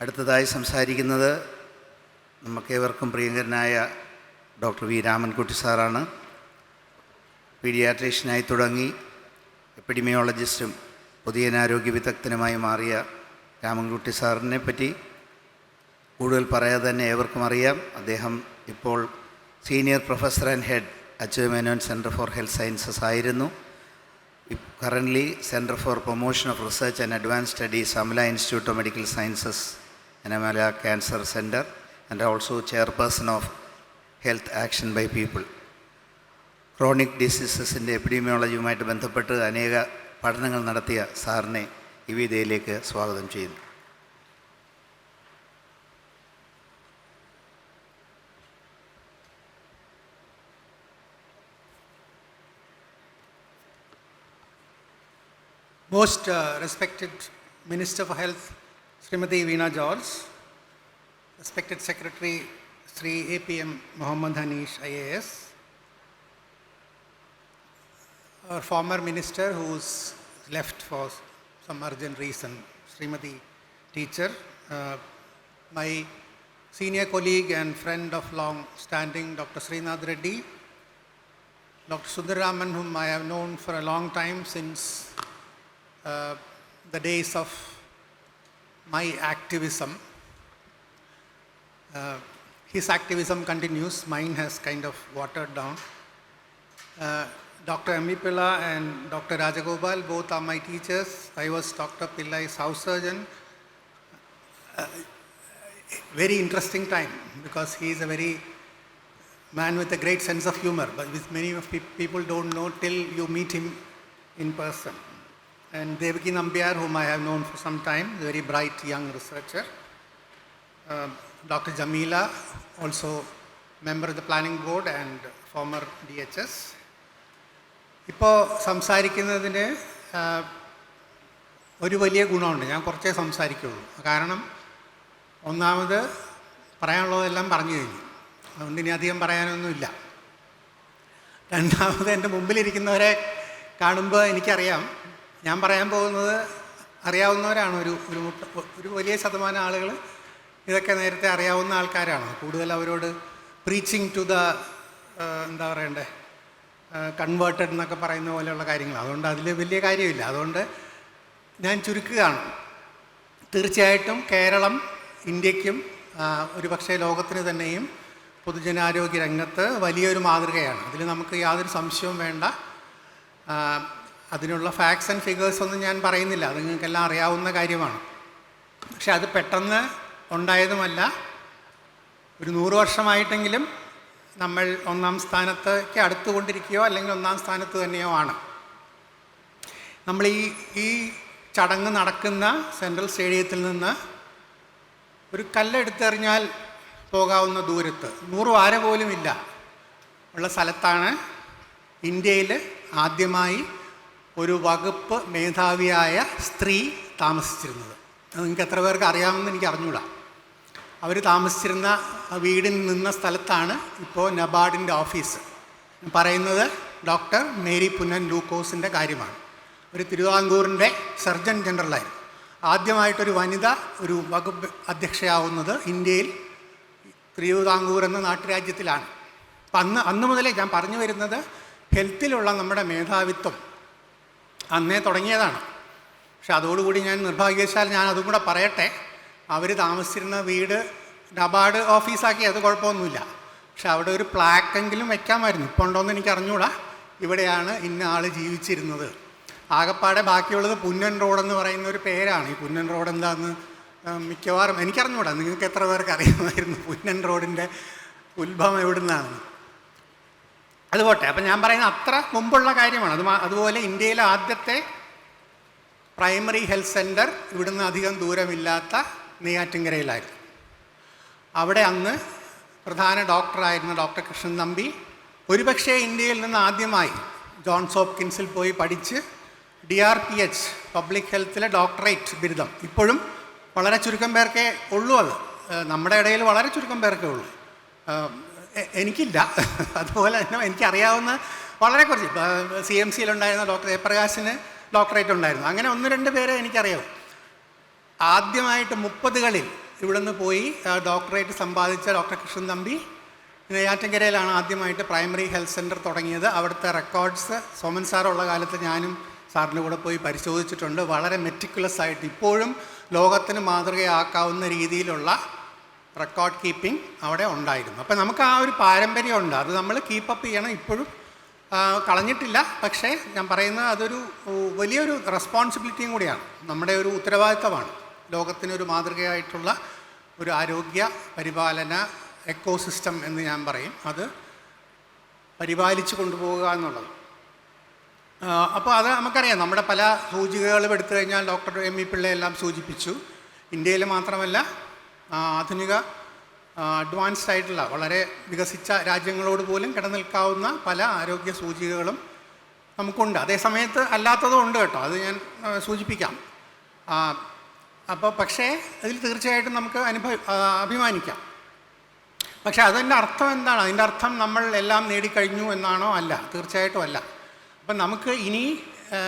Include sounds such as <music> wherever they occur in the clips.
അടുത്തതായി സംസാരിക്കുന്നത് നമുക്കേവർക്കും പ്രിയങ്കരനായ ഡോക്ടർ വി രാമൻകുട്ടി സാറാണ്. പീഡിയാട്രീഷ്യനായി തുടങ്ങി എപ്പിഡിമിയോളജിസ്റ്റും പൊതുജനാരോഗ്യ വിദഗ്ധനുമായി മാറിയ രാമൻകുട്ടി സാറിനെ പറ്റി കൂടുതൽ പറയാതെ തന്നെ ഏവർക്കും അറിയാം. അദ്ദേഹം ഇപ്പോൾ senior professor and head Achutha Menon centre for health sciences ആയിരുന്നു. Currently centre for promotion of research and advance studies Amala institute of medical sciences അനമല cancer centre and also chairperson of health action by people chronic ഡിസീസസിന്റെ എപ്പിഡീമിയോളജിയുമായിട്ട് ബന്ധപ്പെട്ട് അനേക പഠനങ്ങൾ നടത്തിയ സാറിനെ ഈ വേദിയിലേക്ക് സ്വാഗതം ചെയ്യുന്നു. Most uh, respected Minister for Health, Srimati Veena George, respected Secretary Sri APM Muhammad Hanish IAS, our former minister who's left for some urgent reason, Srimati Teacher, uh, my senior colleague and friend of long standing, Dr. Srinath Reddy, Dr. Sundaraman, whom I have known for a long time since uh, the days of my activism. Uh, his activism continues, mine has kind of watered down. Uh, Dr. M.E. Pillai and Dr. Rajagopal, both are my teachers. I was Dr. Pillai's house surgeon. Uh, very interesting time because he is a very man with a great sense of humor, but which many people don't know till you meet him in person. And Devaki Nambiar, whom I have known for some time, a very bright young researcher. Uh, Dr. Jamila, also member of the planning board and former DHS. ഇപ്പോൾ സംസാരിക്കുന്നതിന് ഒരു വലിയ ഗുണമുണ്ട് ഞാൻ കുറച്ചേ സംസാരിക്കുള്ളൂ കാരണം ഒന്നാമത് പറയാനുള്ളതെല്ലാം പറഞ്ഞു കഴിഞ്ഞു അതുകൊണ്ട് ഇനി അധികം പറയാനൊന്നുമില്ല രണ്ടാമത് എന്റെ മുമ്പിലിരിക്കുന്നവരെ കാണുമ്പോൾ എനിക്കറിയാം ഞാൻ പറയാൻ പോകുന്നത് അറിയാവുന്നവരാണ് ഒരു ഒരു മുട്ട- ഒരു വലിയ ശതമാനം ആളുകൾ ഇതൊക്കെ നേരത്തെ അറിയാവുന്ന ആൾക്കാരാണ്. കൂടുതൽ അവരോട് പ്രീച്ചിങ് ടു ദ എന്താ പറയണ്ടേ? കൺവേർട്ടഡ് എന്നൊക്കെ പറയുന്ന പോലെയുള്ള കാര്യങ്ങൾ അതുകൊണ്ട് അതിൽ വലിയ കാര്യമില്ല. അതുകൊണ്ട് ഞാൻ ചുരുക്കുകയാണ്. തീർച്ചയായിട്ടും കേരളം ഇന്ത്യക്കും ഒരു പക്ഷേ ലോകത്തിന് തന്നെയും പൊതുജനാരോഗ്യ രംഗത്ത് വലിയൊരു മാതൃകയാണ്. അതിൽ നമുക്ക് യാതൊരു സംശയവും വേണ്ട. അതിനുള്ള ഫാക്ട്സ് ആൻഡ് ഫിഗേഴ്സ് ഒന്നും ഞാൻ പറയുന്നില്ല. അത് നിങ്ങൾക്കെല്ലാം അറിയാവുന്ന കാര്യമാണ്. പക്ഷെ അത് പെട്ടെന്ന് ഉണ്ടായതുമല്ല. ഒരു നൂറ് വർഷമായിട്ടെങ്കിലും നമ്മൾ ഒന്നാം സ്ഥാനത്തേക്ക് അടുത്തുകൊണ്ടിരിക്കുകയോ അല്ലെങ്കിൽ ഒന്നാം സ്ഥാനത്ത് തന്നെയോ ആണ്. നമ്മൾ ഈ ഈ ചടങ്ങ് നടക്കുന്ന സെൻട്രൽ സ്റ്റേഡിയത്തിൽ നിന്ന് ഒരു കല്ലെടുത്തെറിഞ്ഞാൽ പോകാവുന്ന ദൂരത്ത് നൂറ് വാര പോലും ഇല്ല ഉള്ള സ്ഥലത്താണ് ഇന്ത്യയിൽ ആദ്യമായി ഒരു വകുപ്പ് മേധാവിയായ സ്ത്രീ താമസിച്ചിരുന്നത്. നിങ്ങൾക്ക് എത്ര പേർക്ക് അറിയാമെന്ന് എനിക്ക് അറിഞ്ഞൂടാ. അവർ താമസിച്ചിരുന്ന വീടിൽ നിന്ന സ്ഥലത്താണ് ഇപ്പോൾ നബാർഡിന്റെ ഓഫീസ്. പറയുന്നത് ഡോക്ടർ മേരി പുന്നൻ ലൂക്കോസിന്റെ കാര്യമാണ്. ഒരു തിരുവിതാംകൂറിന്റെ സർജൻ ജനറലായിരുന്നു. ആദ്യമായിട്ടൊരു വനിത ഒരു വകുപ്പ് അധ്യക്ഷയാവുന്നത് ഇന്ത്യയിൽ തിരുവിതാംകൂർ എന്ന നാട്ടുരാജ്യത്തിലാണ്. അപ്പം അന്ന് അന്ന് മുതലേ ഞാൻ പറഞ്ഞു വരുന്നത് ഹെൽത്തിലുള്ള നമ്മുടെ മേധാവിത്വം അന്നേ തുടങ്ങിയതാണ്. പക്ഷെ അതോടുകൂടി ഞാൻ നിർഭാഗ്യവശാൽ ഞാൻ അതും കൂടെ പറയട്ടെ. അവർ താമസിച്ചിരുന്ന വീട് നബാർഡ് ഓഫീസാക്കി അത് കുഴപ്പമൊന്നുമില്ല. പക്ഷെ അവിടെ ഒരു പ്ലാക്കെങ്കിലും വെക്കാമായിരുന്നു. ഇപ്പോൾ ഉണ്ടോയെന്ന് എനിക്ക് അറിഞ്ഞൂടാ. ഇവിടെയാണ് ഇന്ന ആൾ ജീവിച്ചിരുന്നത്. ആകപ്പാടെ ബാക്കിയുള്ളത് പുന്നൻ റോഡെന്ന് പറയുന്ന ഒരു പേരാണ്. ഈ പുന്നൻ റോഡ് എന്താണെന്ന് മിക്കവാറും എനിക്കറിഞ്ഞൂടാ. നിങ്ങൾക്ക് എത്ര പേർക്ക് അറിയാമായിരുന്നു പുന്നൻ റോഡിന്റെ ഉത്ഭവം എവിടെ നിന്നാണ് അത് പോട്ടെ. അപ്പം ഞാൻ പറയുന്ന അത്ര മുമ്പുള്ള കാര്യമാണ്. അത് അതുപോലെ ഇന്ത്യയിലെ ആദ്യത്തെ പ്രൈമറി ഹെൽത്ത് സെന്റർ ഇവിടുന്ന് അധികം ദൂരമില്ലാത്ത നെയ്യാറ്റിങ്കരയിലായിരുന്നു അവിടെ അന്ന് പ്രധാന ഡോക്ടറായിരുന്ന ഡോക്ടർ കൃഷ്ണൻ നമ്പി ഒരുപക്ഷെ ഇന്ത്യയിൽ നിന്ന് ആദ്യമായി ജോൺസ് ഹോപ്കിൻസിൽ പോയി പഠിച്ച് D R P H public ഹെൽത്തിലെ doctorate ബിരുദം. ഇപ്പോഴും വളരെ ചുരുക്കം പേർക്കേ ഉള്ളൂ അത്. നമ്മുടെ ഇടയിൽ വളരെ ചുരുക്കം പേർക്കേ ഉള്ളൂ. എനിക്കില്ല. <laughs> അതുപോലെ തന്നെ എനിക്കറിയാവുന്ന വളരെ കുറച്ച്. സി എം സിയിലുണ്ടായിരുന്ന ഡോക്ടർ ജയപ്രകാശിന് ഡോക്ടറേറ്റ് ഉണ്ടായിരുന്നു അങ്ങനെ ഒന്ന് രണ്ട് പേരെ എനിക്കറിയാം. ആദ്യമായിട്ട് മുപ്പതുകളിൽ ഇവിടുന്ന് പോയി ഡോക്ടറേറ്റ് സമ്പാദിച്ച ഡോക്ടർ കൃഷ്ണൻ തമ്പി. നെയ്യാറ്റിൻകരയിലാണ് ആദ്യമായിട്ട് പ്രൈമറി ഹെൽത്ത് സെന്റർ തുടങ്ങിയത്. അവിടുത്തെ റെക്കോർഡ്സ് സോമൻ സാറുള്ള കാലത്ത് ഞാനും സാറിന്റെ കൂടെ പോയി പരിശോധിച്ചിട്ടുണ്ട്. വളരെ മെറ്റിക്കുലസ് ആയിട്ട് ഇപ്പോഴും ലോകത്തിന് മാതൃകയാക്കാവുന്ന രീതിയിലുള്ള റെക്കോർഡ് കീപ്പിംഗ് അവിടെ ഉണ്ടായിരുന്നു. അപ്പോൾ നമുക്ക് ആ ഒരു പാരമ്പര്യമുണ്ട്. അത് നമ്മൾ കീപ്പപ്പ് ചെയ്യണം. ഇപ്പോഴും കളഞ്ഞിട്ടില്ല. പക്ഷേ ഞാൻ പറയുന്നത് അതൊരു വലിയൊരു റെസ്പോൺസിബിലിറ്റിയും കൂടിയാണ്. നമ്മുടെ ഒരു ഉത്തരവാദിത്തമാണ് ലോകത്തിനൊരു മാതൃകയായിട്ടുള്ള ഒരു ആരോഗ്യ പരിപാലന എക്കോസിസ്റ്റം എന്ന് ഞാൻ പറയും. അത് പരിപാലിച്ചു കൊണ്ടുപോവുക എന്നുള്ളത്. അപ്പോൾ അത് നമുക്കറിയാം. നമ്മുടെ പല സൂചികകളും എടുത്തു കഴിഞ്ഞാൽ ഡോക്ടർ എം ഇ പിള്ളയെല്ലാം സൂചിപ്പിച്ചു. ഇന്ത്യയിൽ മാത്രമല്ല ആധുനിക അഡ്വാൻസ്ഡ് ആയിട്ടുള്ള വളരെ വികസിച്ച രാജ്യങ്ങളോട് പോലും കിടനിൽക്കാവുന്ന പല ആരോഗ്യ സൂചികകളും നമുക്കുണ്ട്. അതേ സമയത്ത് അല്ലാത്തതും ഉണ്ട് കേട്ടോ. അത് ഞാൻ സൂചിപ്പിക്കാം. അപ്പോൾ പക്ഷേ അതിൽ തീർച്ചയായിട്ടും നമുക്ക് അനുഭവ അഭിമാനിക്കാം. പക്ഷേ അതിന്റെ അർത്ഥം എന്താണ്? അതിന്റെ അർത്ഥം നമ്മൾ എല്ലാം നേടിക്കഴിഞ്ഞു എന്നാണോ അല്ല? തീർച്ചയായിട്ടും അല്ല. അപ്പം നമുക്ക് ഇനി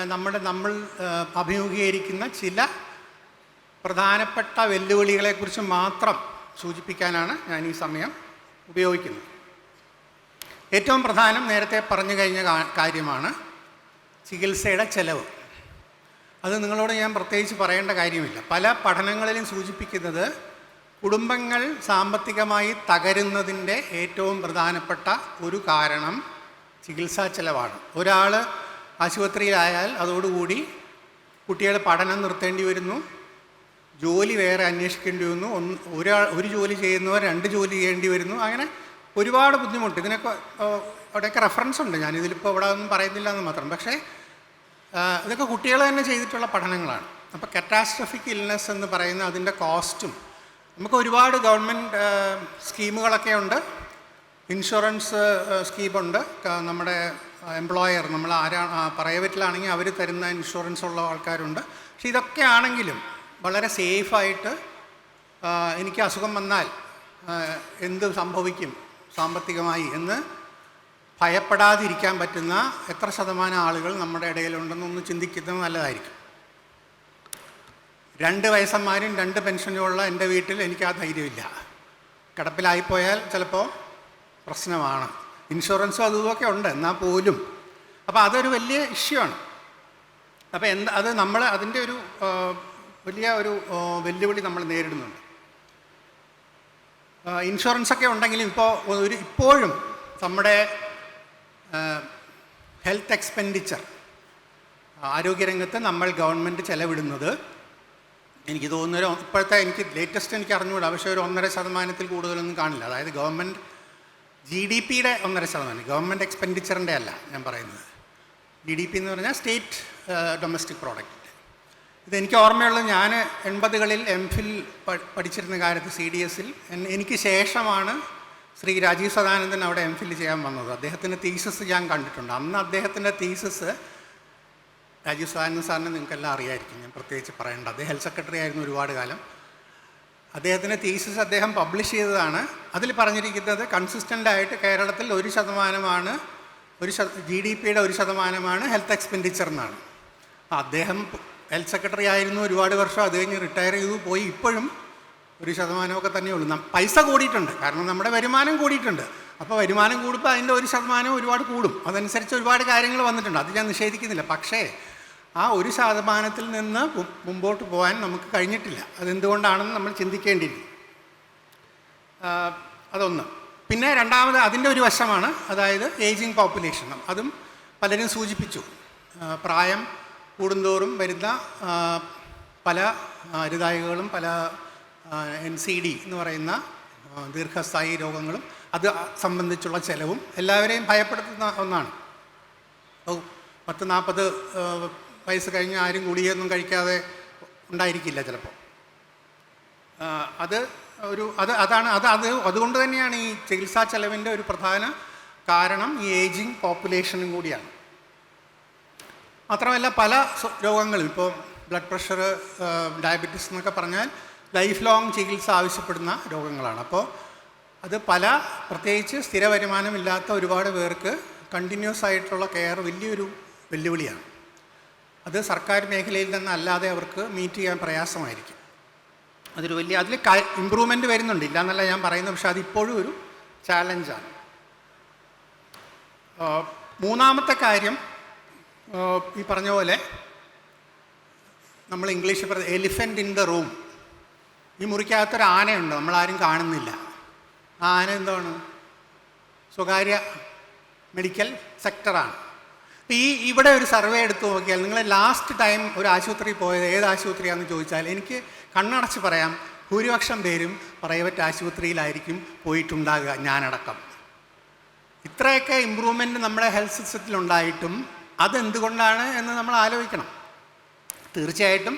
നമ്മുടെ നമ്മൾ അഭിമുഖീകരിക്കുന്ന ചില പ്രധാനപ്പെട്ട വെല്ലുവിളികളെക്കുറിച്ച് മാത്രം സൂചിപ്പിക്കാനാണ് ഞാൻ ഈ സമയം ഉപയോഗിക്കുന്നത്. ഏറ്റവും പ്രധാനം നേരത്തെ പറഞ്ഞു കഴിഞ്ഞ കാര്യമാണ് ചികിത്സയുടെ ചെലവ്. അത് നിങ്ങളോട് ഞാൻ പ്രത്യേകിച്ച് പറയേണ്ട കാര്യമില്ല. പല പഠനങ്ങളിലും സൂചിപ്പിക്കുന്നത് കുടുംബങ്ങൾ സാമ്പത്തികമായി തകരുന്നതിന്റെ ഏറ്റവും പ്രധാനപ്പെട്ട ഒരു കാരണം ചികിത്സാ ചെലവാണ്. ഒരാൾ ആശുപത്രിയിലായാൽ അതോടുകൂടി കുട്ടികൾ പഠനം നിർത്തേണ്ടി വരുന്നു. ജോലി വേറെ അന്വേഷിക്കേണ്ടി വന്നു. ഒന്ന് ഒരാൾ ഒരു ജോലി ചെയ്യുന്നവർ രണ്ട് ജോലി ചെയ്യേണ്ടി വരുന്നു. അങ്ങനെ ഒരുപാട് ബുദ്ധിമുട്ട്. ഇതിനൊക്കെ അവിടെയൊക്കെ റെഫറൻസ് ഉണ്ട്. ഞാനിതിലിപ്പോൾ ഇവിടെ ഒന്നും പറയുന്നില്ല എന്ന് മാത്രം. പക്ഷേ ഇതൊക്കെ കുട്ടികൾ തന്നെ ചെയ്തിട്ടുള്ള പഠനങ്ങളാണ്. അപ്പോൾ കറ്റാസ്ട്രഫിക് ഇൽനെസ് എന്ന് പറയുന്ന അതിന്റെ കോസ്റ്റും നമുക്ക് ഒരുപാട് ഗവൺമെന്റ് സ്കീമുകളൊക്കെ ഉണ്ട്. ഇൻഷുറൻസ് സ്കീമുണ്ട്. നമ്മുടെ എംപ്ലോയർ നമ്മൾ ആരാ പ്രൈവറ്റിലാണെങ്കിൽ അവർ തരുന്ന ഇൻഷുറൻസ് ഉള്ള ആൾക്കാരുണ്ട്. പക്ഷേ ഇതൊക്കെ ആണെങ്കിലും വളരെ സേഫായിട്ട് എനിക്ക് അസുഖം വന്നാൽ എന്ത് സംഭവിക്കും സാമ്പത്തികമായി എന്ന് ഭയപ്പെടാതിരിക്കാൻ പറ്റുന്ന എത്ര ശതമാനം ആളുകൾ നമ്മുടെ ഇടയിലുണ്ടെന്നൊന്ന് ചിന്തിക്കുന്നത് നല്ലതായിരിക്കും. രണ്ട് വയസ്സന്മാരും രണ്ട് പെൻഷനുമുള്ള എന്റെ വീട്ടിൽ എനിക്ക് ആ ധൈര്യമില്ല. കിടപ്പിലായിപ്പോയാൽ ചിലപ്പോൾ പ്രശ്നമാണ്. ഇൻഷുറൻസും അതും ഇതൊക്കെ ഉണ്ട് എന്നാൽ പോലും. അപ്പോൾ അതൊരു വലിയ ഇഷ്യൂ ആണ്. അപ്പോൾ എന്താ അത് നമ്മൾ അതിന്റെ ഒരു വലിയ ഒരു വെല്ലുവിളി നമ്മൾ നേരിടുന്നുണ്ട്. ഇൻഷുറൻസൊക്കെ ഉണ്ടെങ്കിലും ഇപ്പോൾ ഒരു ഇപ്പോഴും നമ്മുടെ ഹെൽത്ത് എക്സ്പെൻഡിച്ചർ ആരോഗ്യരംഗത്ത് നമ്മൾ ഗവൺമെന്റ് ചെലവിടുന്നത് എനിക്ക് തോന്നുന്നൊരു ഇപ്പോഴത്തെ എനിക്ക് ലേറ്റസ്റ്റ് എനിക്ക് അറിഞ്ഞുകൂടാ പക്ഷേ ഒരു ഒന്നര ശതമാനത്തിൽ കൂടുതലൊന്നും കാണില്ല. അതായത് ഗവൺമെന്റ് ജി ഡി പിയുടെ ഒന്നര ശതമാനം ഗവൺമെന്റ് എക്സ്പെൻഡിച്ചറിന്റെ അല്ല ഞാൻ പറയുന്നത്. ജി ഡി പി എന്ന് പറഞ്ഞാൽ സ്റ്റേറ്റ് ഡൊമസ്റ്റിക് പ്രോഡക്റ്റ്. ഇതെനിക്ക് ഓർമ്മയുള്ളത് ഞാൻ എൺപതുകളിൽ എം ഫിൽ പഠിച്ചിരുന്ന കാലത്ത് സി ഡി എസിൽ എനിക്ക് ശേഷമാണ് ശ്രീ രാജീവ് സദാനന്ദൻ അവിടെ എം ഫിൽ ചെയ്യാൻ വന്നത്. അദ്ദേഹത്തിന്റെ തീസസ് ഞാൻ കണ്ടിട്ടുണ്ട്. അന്ന് അദ്ദേഹത്തിന്റെ തീസസ് രാജീവ് സദാനന്ദൻ സാറിനെ നിങ്ങൾക്കെല്ലാം അറിയായിരിക്കും. ഞാൻ പ്രത്യേകിച്ച് പറയേണ്ട. അദ്ദേഹം ഹെൽത്ത് സെക്രട്ടറി ആയിരുന്നു ഒരുപാട് കാലം. അദ്ദേഹത്തിന്റെ തീസസ് അദ്ദേഹം പബ്ലിഷ് ചെയ്തതാണ്. അതിൽ പറഞ്ഞിരിക്കുന്നത് കൺസിസ്റ്റന്റ് ആയിട്ട് കേരളത്തിൽ ഒരു ശതമാനമാണ് ഒരു ശത ജി ഡി പിയുടെ ഒരു ശതമാനമാണ് ഹെൽത്ത് എക്സ്പെൻഡിച്ചർ എന്നാണ്. അദ്ദേഹം ഹെൽത്ത് സെക്രട്ടറി ആയിരുന്നു ഒരുപാട് വർഷം. അത് കഴിഞ്ഞ് റിട്ടയർ ചെയ്തു. പോയി ഇപ്പോഴും ഒരു ശതമാനമൊക്കെ തന്നെയുള്ളൂ. ഉള്ളൂ പൈസ കൂടിയിട്ടുണ്ട്. കാരണം നമ്മുടെ വരുമാനം കൂടിയിട്ടുണ്ട്. അപ്പോൾ വരുമാനം കൂടുമ്പോൾ അതിന്റെ ഒരു ശതമാനം ഒരുപാട് കൂടും. അതനുസരിച്ച് ഒരുപാട് കാര്യങ്ങൾ വന്നിട്ടുണ്ട്. അത് ഞാൻ നിഷേധിക്കുന്നില്ല. പക്ഷേ ആ ഒരു ശതമാനത്തിൽ നിന്ന് മുമ്പോട്ട് പോകാൻ നമുക്ക് കഴിഞ്ഞിട്ടില്ല. അതെന്തുകൊണ്ടാണെന്ന് നമ്മൾ ചിന്തിക്കേണ്ടിയിരിക്കും അതൊന്ന്. പിന്നെ രണ്ടാമത് അതിന്റെ ഒരു വശമാണ്. അതായത് ഏജിങ് പോപ്പുലേഷൻ. അതും പലരും സൂചിപ്പിച്ചു. പ്രായം കൂടുന്തോറും വരുന്ന പല അരുതായികകളും പല എൻ സി ഡി എന്ന് പറയുന്ന ദീർഘസ്ഥായി രോഗങ്ങളും അത് സംബന്ധിച്ചുള്ള ചിലവും എല്ലാവരെയും ഭയപ്പെടുത്തുന്ന ഒന്നാണ്. പത്ത് നാൽപ്പത് വയസ്സ് കഴിഞ്ഞ് ആരും ഗുളികയൊന്നും കഴിക്കാതെ ഉണ്ടായിരിക്കില്ല ചിലപ്പോൾ അത് ഒരു അത് അതാണ് അത് അത് അതുകൊണ്ട് തന്നെയാണ് ഈ ചികിത്സാ ചെലവിന്റെ ഒരു പ്രധാന കാരണം ഈ ഏജിങ് പോപ്പുലേഷനും കൂടിയാണ്. മാത്രമല്ല പല രോഗങ്ങളും. ഇപ്പോൾ ബ്ലഡ് പ്രഷർ ഡയബറ്റിസ് എന്നൊക്കെ പറഞ്ഞാൽ ലൈഫ് ലോങ് ചികിത്സ ആവശ്യപ്പെടുന്ന രോഗങ്ങളാണ്. അപ്പോൾ അത് പല പ്രത്യേകിച്ച് സ്ഥിര വരുമാനമില്ലാത്ത ഒരുപാട് പേർക്ക് കണ്ടിന്യൂസ് ആയിട്ടുള്ള കെയർ വലിയൊരു വെല്ലുവിളിയാണ്. അത് സർക്കാർ മേഖലയിൽ നിന്ന് അല്ലാതെ അവർക്ക് മീറ്റ് ചെയ്യാൻ പ്രയാസമായിരിക്കും. അതൊരു വലിയ അതിൽ ഇമ്പ്രൂവ്മെന്റ് വരുന്നുണ്ട്. ഇല്ല എന്നല്ല ഞാൻ പറയുന്നത് പക്ഷേ അതിപ്പോഴും ഒരു ചാലഞ്ചാണ് മൂന്നാമത്തെ കാര്യം ഈ പറഞ്ഞ പോലെ നമ്മൾ ഇംഗ്ലീഷിൽ പറഞ്ഞ എലിഫന്റ് ഇൻ ദ റൂം ഈ മുറിക്കകത്തൊരു ആനയുണ്ട് നമ്മളാരും കാണുന്നില്ല. ആ ആന എന്താണ്? സ്വകാര്യ മെഡിക്കൽ സെക്ടറാണ് ഈ ഇവിടെ ഒരു സർവേ എടുത്തു നോക്കിയാൽ നിങ്ങൾ ലാസ്റ്റ് ടൈം ഒരു ആശുപത്രി പോയത് ഏത് ആശുപത്രിയാണെന്ന് ചോദിച്ചാൽ എനിക്ക് കണ്ണടച്ച് പറയാം ഭൂരിപക്ഷം പേരും പ്രൈവറ്റ് ആശുപത്രിയിലായിരിക്കും പോയിട്ടുണ്ടാകുക ഞാനടക്കം. ഇത്രയൊക്കെ ഇമ്പ്രൂവ്മെന്റ് നമ്മുടെ ഹെൽത്ത് സിസ്റ്റത്തിൽ ഉണ്ടായിട്ടും അതെന്തുകൊണ്ടാണ് എന്ന് നമ്മൾ ആലോചിക്കണം. തീർച്ചയായിട്ടും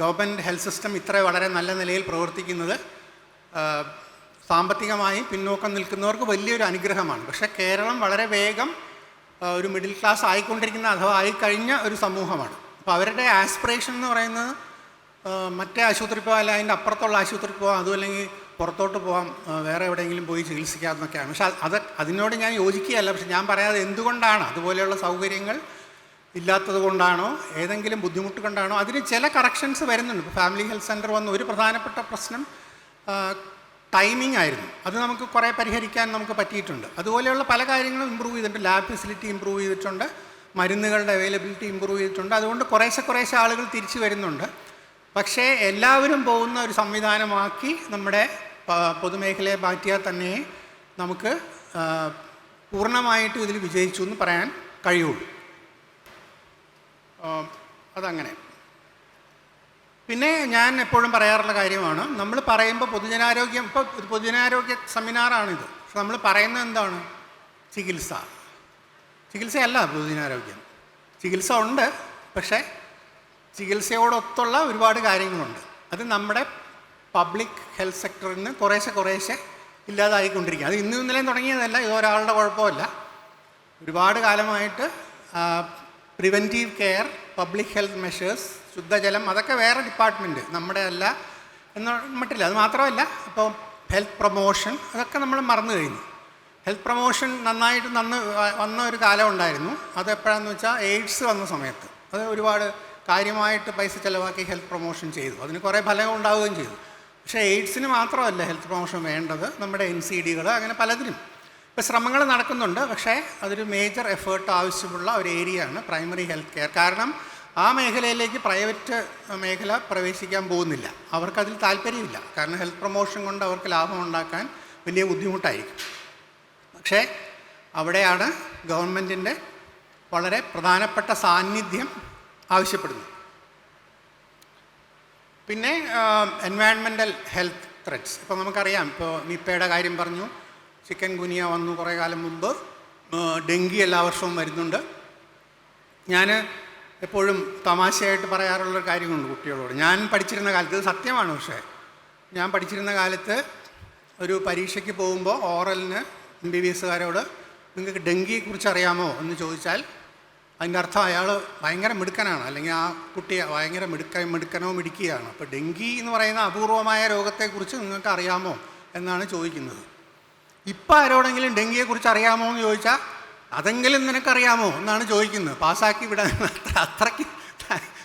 ഗവൺമെന്റ് ഹെൽത്ത് സിസ്റ്റം ഇത്ര വളരെ നല്ല നിലയിൽ പ്രവർത്തിക്കുന്നത് സാമ്പത്തികമായി പിന്നോക്കം നിൽക്കുന്നവർക്ക് വലിയൊരു അനുഗ്രഹമാണ്. പക്ഷേ കേരളം വളരെ വേഗം ഒരു മിഡിൽ ക്ലാസ് ആയിക്കൊണ്ടിരിക്കുന്ന അഥവാ ആയിക്കഴിഞ്ഞ ഒരു സമൂഹമാണ്. അപ്പോൾ അവരുടെ ആസ്പിറേഷൻ എന്ന് പറയുന്നത് മറ്റേ ആശുപത്രി പോകാൻ അല്ല അതിന്റെ അപ്പുറത്തുള്ള ആശുപത്രി പോകാം അതും അല്ലെങ്കിൽ പുറത്തോട്ട് പോകാം വേറെ എവിടെയെങ്കിലും പോയി ചികിത്സിക്കാമെന്നൊക്കെയാണ്. പക്ഷെ അത് അത് അതിനോട് ഞാൻ യോജിക്കുകയല്ല. പക്ഷെ ഞാൻ പറയാതെ എന്തുകൊണ്ടാണ്? അതുപോലെയുള്ള സൗകര്യങ്ങൾ ഇല്ലാത്തത് കൊണ്ടാണോ? ഏതെങ്കിലും ബുദ്ധിമുട്ട് കൊണ്ടാണോ? അതിന് ചില കറക്ഷൻസ് വരുന്നുണ്ട്. ഇപ്പോൾ ഫാമിലി ഹെൽത്ത് സെന്റർ വന്ന ഒരു പ്രധാനപ്പെട്ട പ്രശ്നം ടൈമിംഗ് ആയിരുന്നു. അത് നമുക്ക് കുറേ പരിഹരിക്കാൻ നമുക്ക് പറ്റിയിട്ടുണ്ട്. അതുപോലെയുള്ള പല കാര്യങ്ങളും ഇമ്പ്രൂവ് ചെയ്തിട്ടുണ്ട്. ലാബ് ഫെസിലിറ്റി ഇമ്പ്രൂവ് ചെയ്തിട്ടുണ്ട്. മരുന്നുകളുടെ അവൈലബിലിറ്റി ഇമ്പ്രൂവ് ചെയ്തിട്ടുണ്ട്. അതുകൊണ്ട് കുറേശ്ശെ കുറേശ്ശെ ആളുകൾ തിരിച്ചു വരുന്നുണ്ട്. പക്ഷേ എല്ലാവരും പോകുന്ന ഒരു സംവിധാനമാക്കി നമ്മുടെ പൊതുമേഖലയെ മാറ്റിയാൽ തന്നെ നമുക്ക് പൂർണമായിട്ടും ഇതിൽ വിജയിച്ചു എന്ന് പറയാൻ കഴിയുള്ളൂ. അതങ്ങനെ. പിന്നെ ഞാൻ എപ്പോഴും പറയാറുള്ള കാര്യമാണ് നമ്മൾ പറയുമ്പോൾ പൊതുജനാരോഗ്യം ഇപ്പോൾ പൊതുജനാരോഗ്യ സെമിനാറാണിത്. പക്ഷെ നമ്മൾ പറയുന്നത് എന്താണ്? ചികിത്സ. ചികിത്സയല്ല പൊതുജനാരോഗ്യം. ചികിത്സ ഉണ്ട് പക്ഷേ ചികിത്സയോടൊത്തുള്ള ഒരുപാട് കാര്യങ്ങളുണ്ട്. അത് നമ്മുടെ പബ്ലിക് ഹെൽത്ത് സെക്ടറിൽ നിന്ന് കുറേശ്ശെ കുറേശ്ശെ ഇല്ലാതായിക്കൊണ്ടിരിക്കുക അത് ഇന്നും ഇന്നലെയും തുടങ്ങിയതല്ല ഇത് ഒരാളുടെ കുഴപ്പമല്ല. ഒരുപാട് കാലമായിട്ട് preventive care public health measures ശുദ്ധജലം അതൊക്കെ വേറെ ഡിപ്പാർട്ട്മെന്റ് നമ്മുടെ അല്ല എന്ന് മട്ടില്ല. അത് മാത്രമല്ല ഇപ്പോൾ ഹെൽത്ത് പ്രൊമോഷൻ അതൊക്കെ നമ്മൾ മറന്നു കഴിഞ്ഞു. ഹെൽത്ത് പ്രൊമോഷൻ നന്നായിട്ട് നന്ന് വന്ന ഒരു കാലം ഉണ്ടായിരുന്നു. അത് എപ്പോഴാണെന്ന് വെച്ചാൽ എയ്ഡ്സ് വന്ന സമയത്ത്. അത് ഒരുപാട് കാര്യമായിട്ട് പൈസ ചിലവാക്കി ഹെൽത്ത് പ്രൊമോഷൻ ചെയ്തു. അതിന് കുറേ ഫലം ഉണ്ടാവുകയും ചെയ്തു. പക്ഷേ എയ്ഡ്സിന് മാത്രമല്ല ഹെൽത്ത് പ്രൊമോഷൻ വേണ്ടത്. നമ്മുടെ എൻ സി ഡികൾ അങ്ങനെ പലതിനും. ഇപ്പോൾ ശ്രമങ്ങൾ നടക്കുന്നുണ്ട്. പക്ഷേ അതൊരു മേജർ എഫേർട്ട് ആവശ്യമുള്ള ഒരു ഏരിയ ആണ് പ്രൈമറി ഹെൽത്ത് കെയർ കാരണം ആ മേഖലയിലേക്ക് പ്രൈവറ്റ് മേഖല പ്രവേശിക്കാൻ പോകുന്നില്ല. അവർക്കതിൽ താല്പര്യമില്ല. കാരണം ഹെൽത്ത് പ്രൊമോഷൻ കൊണ്ട് അവർക്ക് ലാഭം ഉണ്ടാക്കാൻ വലിയ ബുദ്ധിമുട്ടായിരിക്കും. പക്ഷേ അവിടെയാണ് ഗവൺമെന്റിന്റെ വളരെ പ്രധാനപ്പെട്ട സാന്നിധ്യം ആവശ്യപ്പെടുന്നത് പിന്നെ എൻവയൺമെന്റൽ ഹെൽത്ത് ത്രെറ്റ്സ് ഇപ്പോൾ നമുക്കറിയാം ഇപ്പോൾ നിപ്പയുടെ കാര്യം പറഞ്ഞു ചിക്കൻ ഗുനിയ വന്നു കുറേ കാലം മുമ്പ് ഡെങ്കി എല്ലാ വർഷവും വരുന്നുണ്ട്. ഞാൻ എപ്പോഴും തമാശയായിട്ട് പറയാറുള്ളൊരു കാര്യമുണ്ട് കുട്ടികളോട്. ഞാൻ പഠിച്ചിരുന്ന കാലത്ത് സത്യമാണ് പക്ഷേ ഞാൻ പഠിച്ചിരുന്ന കാലത്ത് ഒരു പരീക്ഷയ്ക്ക് പോകുമ്പോൾ ഓറലിന് എം ബി ബി എസ്സുകാരോട് നിങ്ങൾക്ക് ഡെങ്കിയെക്കുറിച്ച് അറിയാമോ? എന്ന് ചോദിച്ചാൽ അതിന്റെ അർത്ഥം അയാൾ ഭയങ്കര മിടുക്കനാണ്. അല്ലെങ്കിൽ ആ കുട്ടി ഭയങ്കര മിടുക്ക മിടുക്കനോ മിടുക്കിയാണ്. അപ്പോൾ ഡെങ്കി എന്ന് പറയുന്ന അപൂർവമായ രോഗത്തെക്കുറിച്ച് നിങ്ങൾക്ക് അറിയാമോ എന്നാണ് ചോദിക്കുന്നത്. ഇപ്പം ആരോടെങ്കിലും ഡെങ്കിയെക്കുറിച്ച് അറിയാമോ എന്ന് ചോദിച്ചാൽ അതെങ്കിലും നിനക്കറിയാമോ എന്നാണ് ചോദിക്കുന്നത്. പാസ്സാക്കി വിടാൻ അത്ര അത്രയ്ക്ക്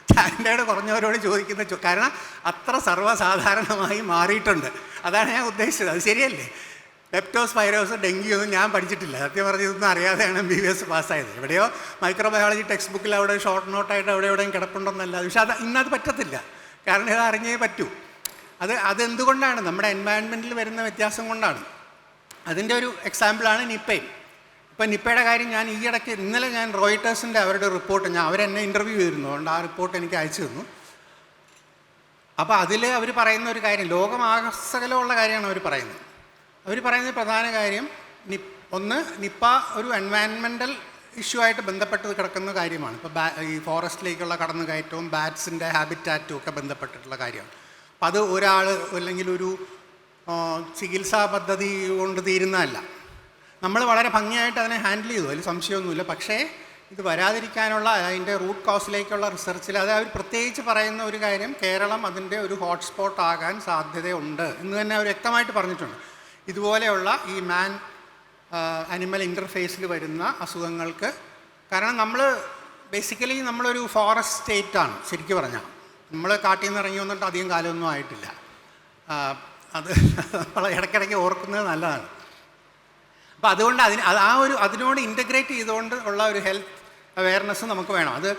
സ്റ്റാൻഡേർഡ് കുറഞ്ഞവരോട് ചോദിക്കുന്ന കാരണം അത്ര സർവസാധാരണമായി മാറിയിട്ടുണ്ട്. അതാണ് ഞാൻ ഉദ്ദേശിച്ചത്. അത് ശരിയല്ലേ? ലെപ്റ്റോസ് പൈറോസ് ഡെങ്കി ഒന്നും ഞാൻ പഠിച്ചിട്ടില്ല. സത്യം പറഞ്ഞ ഇതൊന്നും അറിയാതെയാണ് എം ബി ബി എസ് പാസ്സായത്. എവിടെയോ മൈക്രോബയോളജി ടെക്സ്റ്റ് ബുക്കിൽ അവിടെ ഷോർട്ട് നോട്ടായിട്ട് അവിടെ എവിടെയും കിടപ്പുണ്ടെന്നല്ല. പക്ഷെ അത് ഇന്നത് പറ്റത്തില്ല. കാരണം ഇത് അറിഞ്ഞേ പറ്റൂ. അത് അതെന്തുകൊണ്ടാണ്? നമ്മുടെ എൻവയൺമെന്റിൽ വരുന്ന വ്യത്യാസം കൊണ്ടാണ്. അതിന്റെ ഒരു എക്സാമ്പിളാണ് നിപ്പയും ഇപ്പം നിപ്പയുടെ കാര്യം ഞാൻ ഈ ഇടയ്ക്ക് ഇന്നലെ ഞാൻ റോയിട്ടേഴ്സിന്റെ അവരുടെ റിപ്പോർട്ട് ഞാൻ അവരെന്നെ ഇന്റർവ്യൂ ചെയ്തിരുന്നു. അതുകൊണ്ട് ആ റിപ്പോർട്ട് എനിക്ക് അയച്ചു തന്നു. അപ്പോൾ അതിൽ അവർ പറയുന്ന ഒരു കാര്യം ലോകമാസകലമുള്ള കാര്യമാണ് അവർ പറയുന്നത്. അവർ പറയുന്ന പ്രധാന കാര്യം നി ഒന്ന് നിപ്പ ഒരു എൻവയൺമെന്റൽ ഇഷ്യൂ ആയിട്ട് ബന്ധപ്പെട്ട് കിടക്കുന്ന കാര്യമാണ്. ഇപ്പോൾ ബാ ഈ ഫോറസ്റ്റിലേക്കുള്ള കടന്നു കയറ്റവും ബാറ്റ്സിന്റെ ഹാബിറ്റാറ്റും ഒക്കെ ബന്ധപ്പെട്ടിട്ടുള്ള കാര്യമാണ്. അപ്പം അത് ഒരാൾ അല്ലെങ്കിൽ ഒരു ചികിത്സാ പദ്ധതി കൊണ്ട് തീരുന്നതല്ല. നമ്മൾ വളരെ ഭംഗിയായിട്ട് അതിനെ ഹാൻഡിൽ ചെയ്തു. അതിൽ സംശയമൊന്നുമില്ല. പക്ഷേ ഇത് വരാതിരിക്കാനുള്ള അതിന്റെ റൂട്ട് കോസിലേക്കുള്ള റിസർച്ചിൽ അത് അവർ പ്രത്യേകിച്ച് പറയുന്ന ഒരു കാര്യം കേരളം അതിന്റെ ഒരു ഹോട്ട്സ്പോട്ട് ആകാൻ സാധ്യതയുണ്ട് എന്ന് തന്നെ അവർ വ്യക്തമായിട്ട് പറഞ്ഞിട്ടുണ്ട്. ഇതുപോലെയുള്ള ഈ മാൻ അനിമൽ ഇന്റർഫേസിൽ വരുന്ന അസുഖങ്ങൾക്ക് കാരണം നമ്മൾ ബേസിക്കലി നമ്മളൊരു ഫോറസ്റ്റ് സ്റ്റേറ്റാണ് ശരിക്കും പറഞ്ഞാൽ നമ്മൾ കാട്ടിൽ നിന്ന് ഇറങ്ങി വന്നിട്ട് അധികം കാലമൊന്നും ആയിട്ടില്ല. അത് നമ്മൾ ഇടയ്ക്കിടയ്ക്ക് ഓർക്കുന്നത് നല്ലതാണ്. അപ്പോൾ അതുകൊണ്ട് അതിന് അത് ആ ഒരു അതിനോട് ഇന്റഗ്രേറ്റ് ചെയ്തുകൊണ്ട് ഉള്ള ഒരു ഹെൽത്ത് അവയർനെസ് നമുക്ക് വേണം. അത്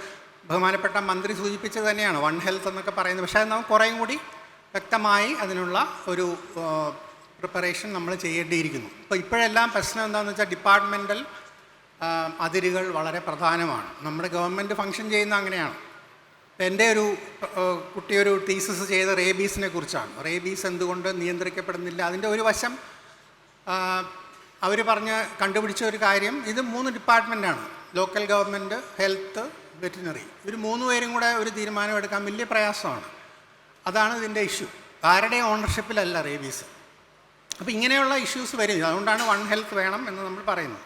ബഹുമാനപ്പെട്ട മന്ത്രി സൂചിപ്പിച്ചത് തന്നെയാണ് വൺ ഹെൽത്ത് എന്നൊക്കെ പറയുന്നത്. പക്ഷേ അത് നമുക്ക് കുറേയും കൂടി വ്യക്തമായി അതിനുള്ള ഒരു പ്രിപ്പറേഷൻ നമ്മൾ ചെയ്യേണ്ടിയിരിക്കുന്നു. ഇപ്പോൾ ഇപ്പോഴെല്ലാം പ്രശ്നം എന്താണെന്ന് വെച്ചാൽ ഡിപ്പാർട്ട്മെന്റൽ അതിരുകൾ വളരെ പ്രധാനമാണ്. നമ്മുടെ ഗവൺമെന്റ് ഫങ്ഷൻ ചെയ്യുന്ന അങ്ങനെയാണ്. എന്റെ ഒരു കുട്ടി ഒരു തീസിസ് ചെയ്ത റേബീസിനെ കുറിച്ചാണ്. റേബീസ് എന്തുകൊണ്ട് നിയന്ത്രിക്കപ്പെടുന്നില്ല? അതിന്റെ ഒരു വശം അവർ പറഞ്ഞ് കണ്ടുപിടിച്ച ഒരു കാര്യം ഇത് മൂന്ന് ഡിപ്പാർട്ട്മെന്റാണ് ലോക്കൽ ഗവൺമെന്റ് ഹെൽത്ത് വെറ്റിനറി ഇവർ മൂന്ന് പേരും കൂടെ ഒരു തീരുമാനം എടുക്കാൻ വലിയ പ്രയാസമാണ്. അതാണ് ഇതിന്റെ ഇഷ്യൂ ആരുടെ ഓണർഷിപ്പിലല്ല റേബീസ് അപ്പോൾ ഇങ്ങനെയുള്ള ഇഷ്യൂസ് വരും. അതുകൊണ്ടാണ് വൺ ഹെൽത്ത് വേണം എന്ന് നമ്മൾ പറയുന്നത്.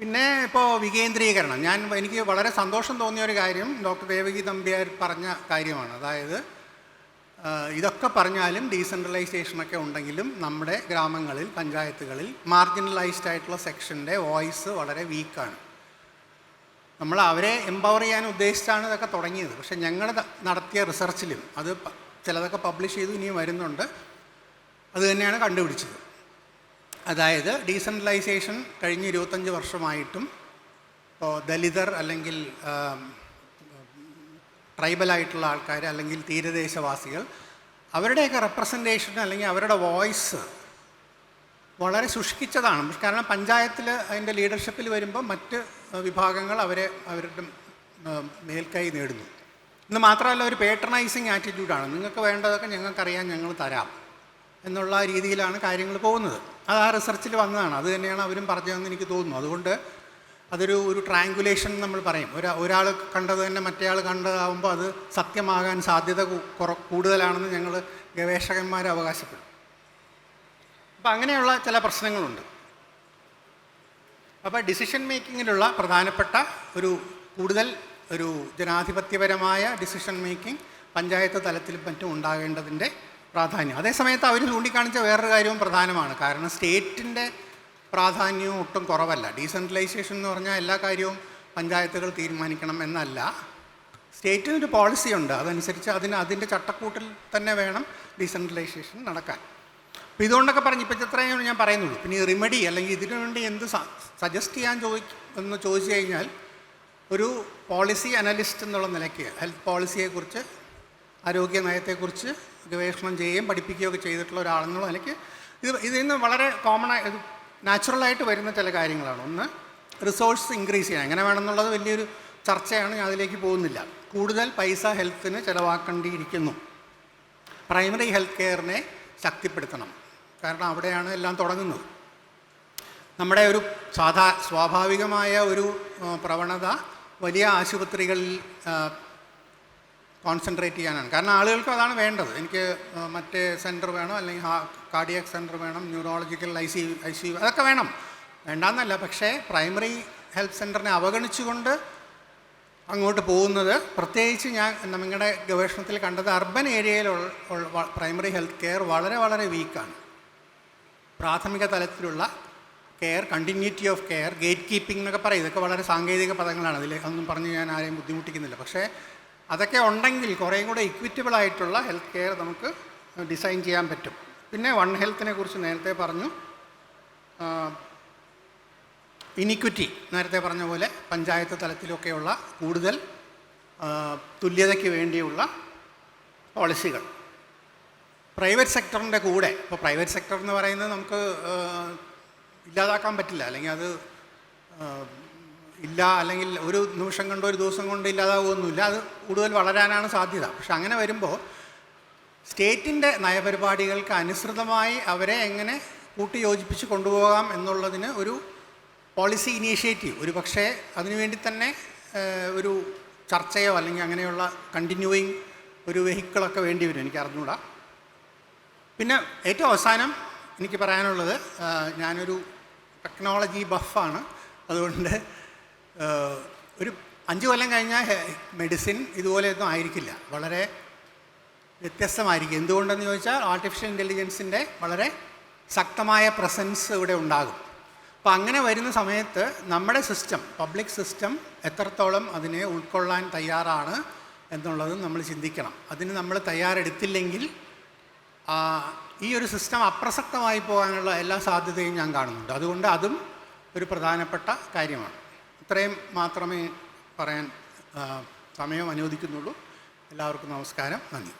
പിന്നെ ഇപ്പോൾ വികേന്ദ്രീകരണം. ഞാൻ എനിക്ക് വളരെ സന്തോഷം തോന്നിയ ഒരു കാര്യം ഡോക്ടർ ദേവകി തമ്പിയാർ പറഞ്ഞ കാര്യമാണ്. അതായത് ഇതൊക്കെ പറഞ്ഞാലും ഡീസെൻട്രലൈസേഷനൊക്കെ ഉണ്ടെങ്കിലും നമ്മുടെ ഗ്രാമങ്ങളിൽ പഞ്ചായത്തുകളിൽ മാർജിനലൈസ്ഡ് ആയിട്ടുള്ള സെക്ഷന്റെ വോയിസ് വളരെ വീക്കാണ് നമ്മൾ അവരെ എംപവർ ചെയ്യാൻ ഉദ്ദേശിച്ചാണ് ഇതൊക്കെ തുടങ്ങിയത്. പക്ഷേ ഞങ്ങൾ നടത്തിയ റിസർച്ചിലും അത് ചിലതൊക്കെ പബ്ലിഷ് ചെയ്തു ഇനിയും വരുന്നുണ്ട്. അത് തന്നെയാണ് കണ്ടുപിടിച്ചത്. അതായത് ഡീസെൻട്രലൈസേഷൻ കഴിഞ്ഞ ഇരുപത്തഞ്ച് വർഷമായിട്ടും ഇപ്പോൾ ദലിതർ അല്ലെങ്കിൽ ട്രൈബലായിട്ടുള്ള ആൾക്കാർ അല്ലെങ്കിൽ തീരദേശവാസികൾ അവരുടെയൊക്കെ റെപ്രസെന്റേഷൻ അല്ലെങ്കിൽ അവരുടെ വോയിസ് വളരെ ശുഷ്കിച്ചതാണ്. കാരണം പഞ്ചായത്തിൽ അതിന്റെ ലീഡർഷിപ്പിൽ വരുമ്പോൾ മറ്റ് വിഭാഗങ്ങൾ അവരെ അവരുടെ മേൽക്കൈ നേടുന്നു. ഇന്ന് മാത്രമല്ല ഒരു പേട്രണൈസിങ് ആറ്റിറ്റ്യൂഡാണ് നിങ്ങൾക്ക് വേണ്ടതൊക്കെ ഞങ്ങൾക്കറിയാം ഞങ്ങൾ തരാം. എന്നുള്ള രീതിയിലാണ് കാര്യങ്ങൾ പോകുന്നത്. അത് ആ റിസർച്ചിൽ വന്നതാണ്. അത് തന്നെയാണ് അവരും പറഞ്ഞതെന്ന് എനിക്ക് തോന്നുന്നു. അതുകൊണ്ട് അതൊരു ഒരു ട്രാങ്കുലേഷൻ നമ്മൾ പറയും. ഒരാ ഒരാൾ കണ്ടത് തന്നെ മറ്റേയാൾ കണ്ടതാവുമ്പോൾ അത് സത്യമാകാൻ സാധ്യത കുറ കൂടുതലാണെന്ന് ഞങ്ങൾ ഗവേഷകന്മാർ അവകാശപ്പെടും. അപ്പം അങ്ങനെയുള്ള ചില പ്രശ്നങ്ങളുണ്ട്. അപ്പോൾ ഡിസിഷൻ മേക്കിങ്ങിലുള്ള പ്രധാനപ്പെട്ട ഒരു കൂടുതൽ ഒരു ജനാധിപത്യപരമായ ഡിസിഷൻ മേക്കിംഗ് പഞ്ചായത്ത് തലത്തിലും മറ്റും ഉണ്ടാകേണ്ടതിന്റെ പ്രാധാന്യം. അതേസമയത്ത് അവർ ചൂണ്ടിക്കാണിച്ച വേറൊരു കാര്യവും പ്രധാനമാണ്. കാരണം സ്റ്റേറ്റിന്റെ പ്രാധാന്യവും ഒട്ടും കുറവല്ല. ഡീസെൻട്രലൈസേഷൻ എന്ന് പറഞ്ഞാൽ എല്ലാ കാര്യവും പഞ്ചായത്തുകൾ തീരുമാനിക്കണം എന്നല്ല. സ്റ്റേറ്റിനൊരു പോളിസി ഉണ്ട്. അതനുസരിച്ച് അതിന് അതിന്റെ ചട്ടക്കൂട്ടിൽ തന്നെ വേണം ഡീസെൻട്രലൈസേഷൻ നടക്കാൻ. അപ്പോൾ ഇതുകൊണ്ടൊക്കെ പറഞ്ഞ് ഇപ്പം ഇത്രയും ഞാൻ പറയുന്നുള്ളൂ. പിന്നെ റിമഡി അല്ലെങ്കിൽ ഇതിനു വേണ്ടി എന്ത് സജസ്റ്റ് ചെയ്യാൻ ചോദിക്കും എന്ന് ചോദിച്ചു കഴിഞ്ഞാൽ ഒരു പോളിസി അനലിസ്റ്റ് എന്നുള്ള നിലയ്ക്ക് ഹെൽത്ത് പോളിസിയെക്കുറിച്ച് ആരോഗ്യ നയത്തെക്കുറിച്ച് ഗവേഷണം ചെയ്യുകയും പഠിപ്പിക്കുകയൊക്കെ ചെയ്തിട്ടുള്ള ഒരാളെന്നുള്ള. നിലയ്ക്ക് ഇത് ഇതിൽ നിന്ന് വളരെ കോമൺ ഇത് നാച്ചുറലായിട്ട് വരുന്ന ചില കാര്യങ്ങളാണ്. ഒന്ന് റിസോഴ്സ് ഇൻക്രീസ് ചെയ്യാൻ. എങ്ങനെ വേണമെന്നുള്ളത് വലിയൊരു ചർച്ചയാണ് ഞാൻ അതിലേക്ക് പോകുന്നില്ല. കൂടുതൽ പൈസ ഹെൽത്തിന് ചിലവാക്കേണ്ടിയിരിക്കുന്നു. Primary health കെയറിനെ ശക്തിപ്പെടുത്തണം. കാരണം അവിടെയാണ് എല്ലാം തുടങ്ങുന്നത്. നമ്മുടെ ഒരു സാധാ സ്വാഭാവികമായ ഒരു പ്രവണത വലിയ ആശുപത്രികളിൽ കോൺസെൻട്രേറ്റ് ചെയ്യാനാണ്. കാരണം ആളുകൾക്ക് അതാണ് വേണ്ടത്. എനിക്ക് മറ്റേ സെന്റർ വേണം അല്ലെങ്കിൽ കാർഡിയാക് സെന്റർ വേണം neurological I C I C അതൊക്കെ വേണം. വേണ്ടാന്നല്ല പക്ഷേ പ്രൈമറി ഹെൽത്ത് സെന്ററിനെ അവഗണിച്ചുകൊണ്ട് അങ്ങോട്ട് പോകുന്നത് പ്രത്യേകിച്ച് ഞാൻ നിങ്ങളുടെ ഗവേഷണത്തിൽ കണ്ടത് അർബൻ ഏരിയയിലുള്ള പ്രൈമറി ഹെൽത്ത് കെയർ വളരെ വളരെ വീക്കാണ്. പ്രാഥമിക തലത്തിലുള്ള care continuity of care gatekeeping എന്നൊക്കെ പറയും. ഇതൊക്കെ വളരെ സാങ്കേതിക പദങ്ങളാണ്. അതിൽ ഒന്നും പറഞ്ഞ് ഞാൻ ആരെയും ബുദ്ധിമുട്ടിക്കുന്നില്ല. പക്ഷേ അതൊക്കെ ഉണ്ടെങ്കിൽ കുറേയും കൂടെ ഇക്വിറ്റബിൾ ആയിട്ടുള്ള ഹെൽത്ത് കെയർ നമുക്ക് ഡിസൈൻ ചെയ്യാൻ പറ്റും. പിന്നെ വൺ ഹെൽത്തിനെ കുറിച്ച് നേരത്തെ പറഞ്ഞു. ഇനിക്വിറ്റി നേരത്തെ പറഞ്ഞ പോലെ പഞ്ചായത്ത് തലത്തിലൊക്കെയുള്ള കൂടുതൽ തുല്യതയ്ക്ക് വേണ്ടിയുള്ള പോളിസികൾ പ്രൈവറ്റ് സെക്ടറിന്റെ കൂടെ ഇപ്പോൾ പ്രൈവറ്റ് സെക്ടർ എന്ന് പറയുന്നത് നമുക്ക് ഇല്ലാതാക്കാൻ പറ്റില്ല. അല്ലെങ്കിൽ അത് ഇല്ല അല്ലെങ്കിൽ ഒരു നിമിഷം കൊണ്ടോ ഒരു ദിവസം കൊണ്ടോ ഇല്ലാതാവുമൊന്നുമില്ല അത് കൂടുതൽ വളരാനാണ് സാധ്യത. പക്ഷെ അങ്ങനെ വരുമ്പോൾ സ്റ്റേറ്റിന്റെ നയപരിപാടികൾക്ക് അനുസൃതമായി അവരെ എങ്ങനെ കൂട്ടിയോജിപ്പിച്ച് കൊണ്ടുപോകാം എന്നുള്ളതിന് ഒരു പോളിസി ഇനീഷ്യേറ്റീവ്. ഒരു പക്ഷേ അതിനുവേണ്ടി തന്നെ ഒരു ചർച്ചയോ അല്ലെങ്കിൽ അങ്ങനെയുള്ള കണ്ടിന്യൂയിങ് ഒരു വെഹിക്കിളൊക്കെ വേണ്ടി വരും. എനിക്ക് അറിഞ്ഞുകൂടാ. പിന്നെ ഏറ്റവും അവസാനം എനിക്ക് പറയാനുള്ളത് ഞാനൊരു ടെക്നോളജി ബഫാണ്. അതുകൊണ്ട് ഒരു അഞ്ച് കൊല്ലം കഴിഞ്ഞാൽ മെഡിസിൻ ഇതുപോലെയൊന്നും ആയിരിക്കില്ല. വളരെ വ്യത്യസ്തമായിരിക്കും. എന്തുകൊണ്ടെന്ന് ചോദിച്ചാൽ ആർട്ടിഫിഷ്യൽ ഇന്റലിജൻസിന്റെ വളരെ ശക്തമായ പ്രസൻസ് ഇവിടെ ഉണ്ടാകും. അപ്പോൾ അങ്ങനെ വരുന്ന സമയത്ത് നമ്മുടെ സിസ്റ്റം പബ്ലിക് സിസ്റ്റം എത്രത്തോളം അതിനെ ഉൾക്കൊള്ളാൻ തയ്യാറാണ് എന്നുള്ളതും നമ്മൾ ചിന്തിക്കണം. അതിന് നമ്മൾ തയ്യാറെടുത്തില്ലെങ്കിൽ ഈ ഒരു സിസ്റ്റം അപ്രസക്തമായി പോകാനുള്ള എല്ലാ സാധ്യതയും ഞാൻ കാണുന്നുണ്ട്. അതുകൊണ്ട് അതും ഒരു പ്രധാനപ്പെട്ട കാര്യമാണ്. ഇത്രയും മാത്രമേ പറയാൻ സമയം അനുവദിക്കുന്നുള്ളൂ. എല്ലാവർക്കും നമസ്കാരം. നന്ദി.